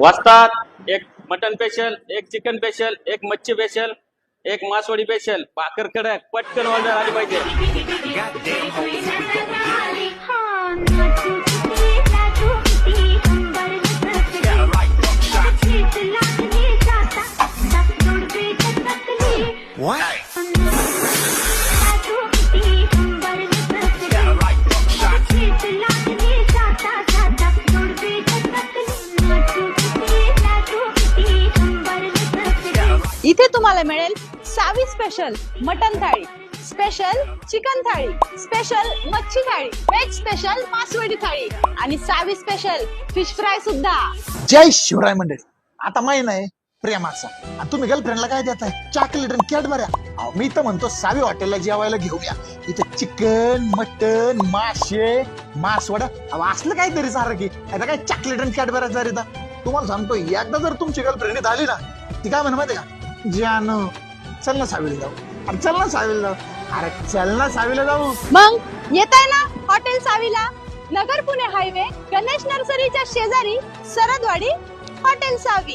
वाजतात एक mutton special एक चिकन स्पेशल एक मच्छी स्पेशल एक मासवडी स्पेशल भाकर कडक पटकन ऑर्डर आली पाहिजे. इथे तुम्हाला मिळेल सावी स्पेशल मटन थाळी स्पेशल चिकन थाळी स्पेशल मच्छी थाळी व्हेज स्पेशल मासवडी थाळी आणि सावी स्पेशल फिश फ्राय सुद्धा. जय शिवराय मंडळी. आता महिना आहे प्रेमाचा आणि तुम्ही गर्लफ्रेंडला काय देताय? चॉकलेट आणि कॅडबऱ्या अहो, मी तर म्हणतो सावी हॉटेलला जेवायला घेऊया. इथं चिकन मटन मासे मासवडा. अहो, असलं काहीतरी सारं की. आता काय चॉकलेट आणि कॅडबऱ्या जर तुम्हाला सांगतो एकदा जर तुमची गर्लफ्रेंड आली ना ती काय म्हणा माहिती का? जानू चल ना सावीला जाऊ. अरे चल ना सावीला. जाऊ अरे चल ना सावीला जाऊ. मग येत आहे ना हॉटेल सावीला? नगर पुणे हायवे गणेश नर्सरीच्या शेजारी सरदवाडी हॉटेल सावी.